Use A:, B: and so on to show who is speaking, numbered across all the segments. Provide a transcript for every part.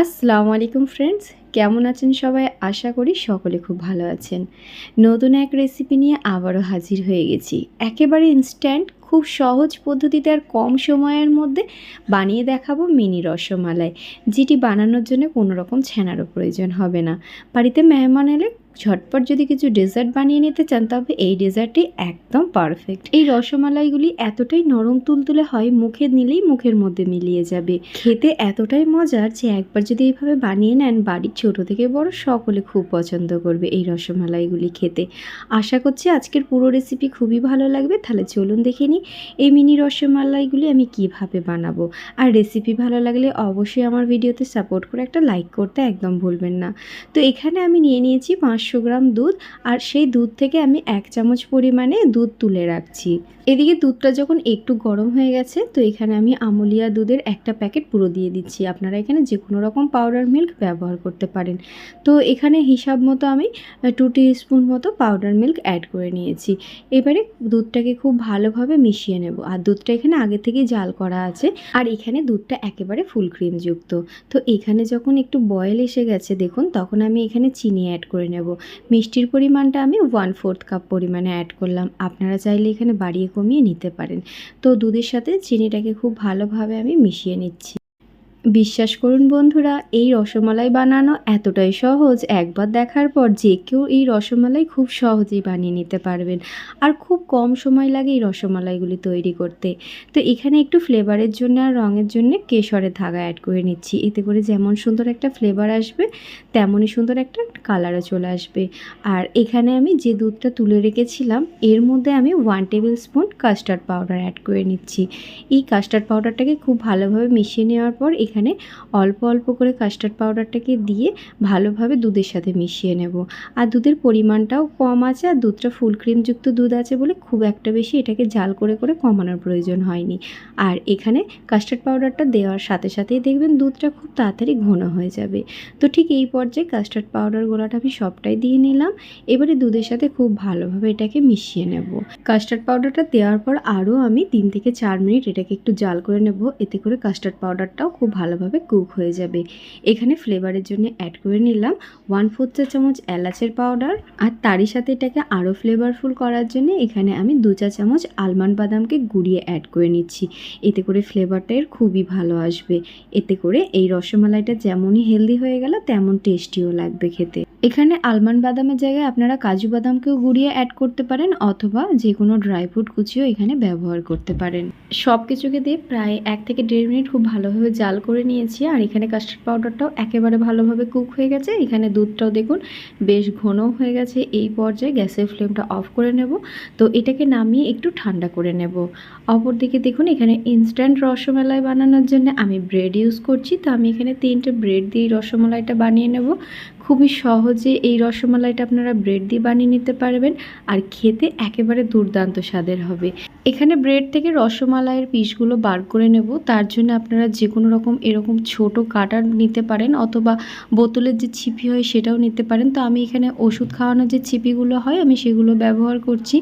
A: আসসালামু আলাইকুম ফ্রেন্ডস কেমন আছেন সবাই? আশা করি সকলে খুব ভালো আছেন। নতুন এক রেসিপি নিয়ে আবারও হাজির হয়ে গেছি। একেবারে ইনস্ট্যান্ট খুব সহজ পদ্ধতিতে আর কম সময়ের মধ্যে বানিয়ে দেখাবো মিনি রসমালাই, যেটি বানানোর জন্য কোনো রকম ছানারও প্রয়োজন হবে না। বাড়িতে মেহমান এলে ঝটপট যদি কিছু ডেজার্ট বানিয়ে নিতে চান, তবে এই ডেজার্টটি একদম পারফেক্ট এই রসমালাইগুলি এতটাই নরম তুলতুলে হয়, মুখে নিলেই মুখের মধ্যে মিলিয়ে যাবে। খেতে এতটাই মজার যে একবার যদি এইভাবে বানিয়ে নেন, বাড়ির ছোট থেকে বড় সকলে খুব পছন্দ করবে এই রসমালাইগুলি খেতে। আশা করছি আজকের পুরো রেসিপি খুবই ভালো লাগবে। তাহলে চলুন দেখে নিই এই মিনি রসমালাইগুলি আমি কীভাবে বানাবো। আর রেসিপি ভালো লাগলে অবশ্যই আমার ভিডিওতে সাপোর্ট করে একটা লাইক করতে একদম ভুলবেন না। তো এখানে আমি নিয়ে নিয়েছি পাঁচশো গ্রাম দুধ আর সেই দুধ থেকে আমি এক চামচ পরিমাণে দুধ তুলে রাখছি। এদিকে দুধটা যখন একটু গরম হয়ে গেছে, তো এখানে আমি আমুলিয়া দুধের একটা প্যাকেট পুরো দিয়ে দিচ্ছি। আপনারা এখানে যে কোনো রকম পাউডার মিল্ক ব্যবহার করতে পারেন। তো এখানে হিসাব মতো আমি টু স্পুন মতো পাউডার মিল্ক অ্যাড করে নিয়েছি। এবারে দুধটাকে খুব ভালোভাবে মিশিয়ে নেব। আর দুধটা এখানে আগে থেকেই জাল করা আছে। আর এখানে দুধটা একেবারে ফুল ক্রিমযুক্ত তো এখানে যখন একটু বয়েল এসে গেছে, দেখুন, তখন আমি এখানে চিনি অ্যাড করে নেব। মিষ্টির পরিমাণটা আমি ওয়ান ফোর্থ কাপ পরিমাণে অ্যাড করলাম। আপনারা চাইলে এখানে বাড়িয়ে কমিয়ে নিতে পারেন। তো দুধের সাথে চিনিটাকে খুব ভালোভাবে আমি মিশিয়ে নিচ্ছি। বিশ্বাস করুন বন্ধুরা, এই রসমালাই বানানো এতটাই সহজ, একবার দেখার পর যে কেউ এই রসমালাই খুব সহজেই বানিয়ে নিতে পারবেন। আর খুব কম সময় লাগে এই রসমালাইগুলি তৈরি করতে। তো এখানে একটু ফ্লেভারের জন্য আর রঙের জন্য কেশরের ধাগা অ্যাড করে নিচ্ছি। এতে করে যেমন সুন্দর একটা ফ্লেভার আসবে, তেমনই সুন্দর একটা কালারও চলে আসবে। আর এখানে আমি যে দুধটা তুলে রেখেছিলাম, এর মধ্যে আমি one tablespoon custard powder add করে নিচ্ছি। এই কাস্টার্ড পাউডারটাকে খুব ভালোভাবে মিশিয়ে নেওয়ার পর এখানে অল্প অল্প করে কাস্টার্ড পাউডারটাকে দিয়ে ভালোভাবে দুধের সাথে মিশিয়ে নেব। আর দুধের পরিমাণটাও কম আছে আর দুধটা ফুল ক্রিমযুক্ত দুধ আছে বলে খুব একটা বেশি এটাকে জাল করে করে কমানোর প্রয়োজন হয়নি। আর এখানে কাস্টার্ড পাউডারটা দেওয়ার সাথে সাথেই দেখবেন দুধটা খুব তাড়াতাড়ি ঘন হয়ে যাবে। তো ঠিক এই পর্যায়ে কাস্টার্ড পাউডার গোলাটা আমি সবটাই দিয়ে নিলাম। এবারে দুধের সাথে খুব ভালোভাবে এটাকে মিশিয়ে নেব। কাস্টার্ড পাউডারটা দেওয়ার পর আরও আমি তিন থেকে চার মিনিট এটাকে একটু জাল করে নেব। এতে করে কাস্টার্ড পাউডারটাও খুব ভালোভাবে কুক হয়ে যাবে। এখানে ফ্লেভারের জন্য অ্যাড করে নিলাম ওয়ান ফোর্থ চা চামচ এলাচের পাউডার আর তারই সাথে এটাকে আরও ফ্লেভারফুল করার জন্য এখানে আমি দু চা চামচ আলমন্ড বাদামকে গুড়িয়ে অ্যাড করে নিচ্ছি। এতে করে ফ্লেভারটা এর খুবই ভালো আসবে। এতে করে এই রসমালাইটা যেমনই হেলদি হয়ে গেল, তেমন টেস্টিও লাগবে খেতে। এখানে আলমন্ড বাদামের জায়গায় আপনারা কাজু বাদামকেও গুঁড়িয়ে অ্যাড করতে পারেন অথবা যে কোনো ড্রাই ফ্রুট কুচিও এখানে ব্যবহার করতে পারেন। সব কিছুকে দিয়ে প্রায় এক থেকে দেড় মিনিট খুব ভালোভাবে জাল করে নিয়েছি আর এখানে কাস্টার্ড পাউডারটাও একেবারে ভালোভাবে কুক হয়ে গেছে। এখানে দুধটাও দেখুন বেশ ঘন হয়ে গেছে। এই পর্যায়ে গ্যাসের ফ্লেমটা অফ করে নেব। তো এটাকে নামিয়ে একটু ঠান্ডা করে নেব। অপরদিকে দেখুন এখানে ইনস্ট্যান্ট রসমালাই বানানোর জন্য আমি ব্রেড ইউজ করছি। তো আমি এখানে তিনটে ব্রেড দিয়ে রসমালাইটা বানিয়ে নেব। খুবই সহজে এই রসমালাইটা আপনারা ব্রেড দিয়ে বানিয়ে নিতে পারবেন, আর খেতে একেবারে দুর্দান্ত স্বাদের হবে। এখানে ব্রেড থেকে রসমালাইয়ের পিসগুলো বার করে নেব, তার জন্য আপনারা যে কোনো রকম এরকম ছোট কাটার নিতে পারেন, অথবা বোতলের যে ছিপি হয় সেটাও নিতে পারেন। তো আমি এখানে ওষুধ খাওয়ানোর যে ছিপিগুলো হয়, আমি সেগুলো ব্যবহার করছি।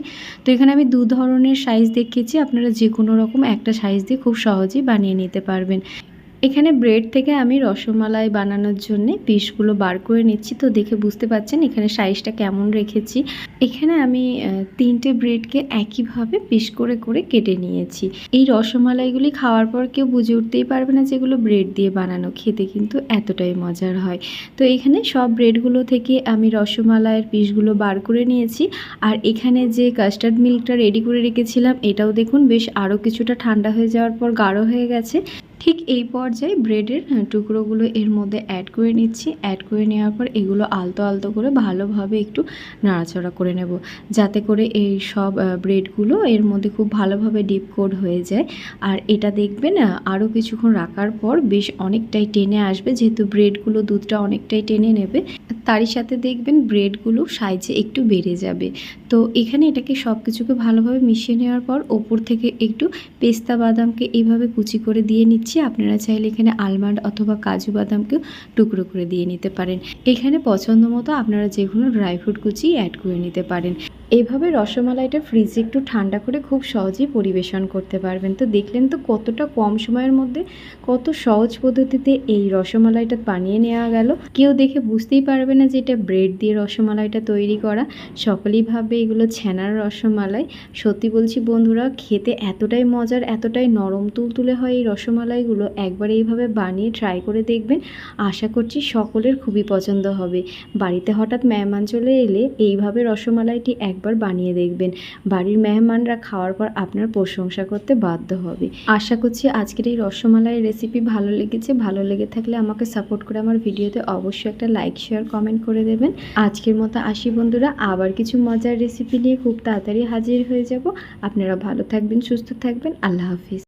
A: তো এখানে আমি দু ধরনের সাইজ দেখিয়েছি, আপনারা যে কোনো রকম একটা সাইজ দিয়ে খুব সহজেই বানিয়ে নিতে পারবেন। এখানে ব্রেড থেকে আমি রসমালাই বানানোর জন্য পিসগুলো বার করে নিচ্ছি। তো দেখে বুঝতে পারছেন এখানে সাইজটা কেমন রেখেছি। এখানে আমি তিনটে ব্রেডকে একইভাবে পিস করে করে কেটে নিয়েছি। এই রসমালাইগুলি খাওয়ার পর কেউ বুঝে উঠতেই পারবে না যেগুলো ব্রেড দিয়ে বানানো। খেতে কিন্তু এতটাই মজার হয়। তো এখানে সব ব্রেডগুলো থেকে আমি রসমালাইয়ের পিসগুলো বার করে নিয়েছি। আর এখানে যে কাস্টার্ড মিল্কটা রেডি করে রেখেছিলাম, এটাও দেখুন বেশ আরও কিছুটা ঠান্ডা হয়ে যাওয়ার পর গাঢ় হয়ে গেছে। ঠিক এই পর্যায়ে ব্রেডের টুকরোগুলো এর মধ্যে অ্যাড করে নিচ্ছি। অ্যাড করে নেওয়ার পর এগুলো আলতো আলতো করে ভালোভাবে একটু নাড়াচাড়া করে নেব। যাতে করে এই সব ব্রেডগুলো এর মধ্যে খুব ভালোভাবে ডিপ কোড হয়ে যায়। আর এটা দেখবেন আরও কিছুক্ষণ রাখার পর বেশ অনেকটাই টেনে আসবে, যেহেতু ব্রেডগুলো দুধটা অনেকটাই টেনে নেবে। তারই সাথে দেখবেন ব্রেডগুলো সাইজে একটু বেড়ে যাবে। তো এখানে এটাকে সব কিছুকে ভালোভাবে মিশিয়ে নেওয়ার পর ওপর থেকে একটু পেস্তা বাদামকে এইভাবে কুচি করে দিয়ে নিচ্ছি। আপনারা চাইলে এখানে আলমন্ড অথবা কাজু বাদামকেও টুকরো করে দিয়ে নিতে পারেন। এখানে পছন্দ মতো আপনারা যে কোনো ড্রাই ফ্রুট কুচি অ্যাড করে নিতে পারেন। এইভাবে রসমালাইটা ফ্রিজে একটু ঠান্ডা করে খুব সহজেই পরিবেশন করতে পারবেন। তো দেখলেন তো কতটা কম সময়ের মধ্যে কত সহজ পদ্ধতিতে এই রসমালাইটা বানিয়ে নেওয়া গেল। কেউ দেখে বুঝতেই পারবে না যে এটা ব্রেড দিয়ে রসমালাইটা তৈরি করা। সকলেই ভাবে এগুলো ছানার রসমালাই। সত্যি বলছি বন্ধুরা, খেতে এতটাই মজার, এতটাই নরম তুলতুলে হয় এই রসমালাইগুলো। একবার এইভাবে বানিয়ে ট্রাই করে দেখবেন। আশা করছি সকলের খুবই পছন্দ হবে। বাড়িতে হঠাৎ মেহমান চলে এলে এইভাবে রসমালাইটি একবার বানিয়ে দেখবেন। বাড়ির মেহমানরা খাওয়ার পর আপনার প্রশংসা করতে বাধ্য হবে। আশা করছি আজকের এই রসমালাইয়ের রেসিপি ভালো লেগেছে। ভালো লেগে থাকলে আমাকে সাপোর্ট করে আমার ভিডিওতে অবশ্যই একটা লাইক শেয়ার কমেন্ট করে দেবেন। আজকের মতো আসি বন্ধুরা, আবার কিছু মজার রেসিপি নিয়ে খুব তাড়াতাড়ি হাজির হয়ে যাব। আপনারা ভালো থাকবেন, সুস্থ থাকবেন। আল্লাহ হাফিজ।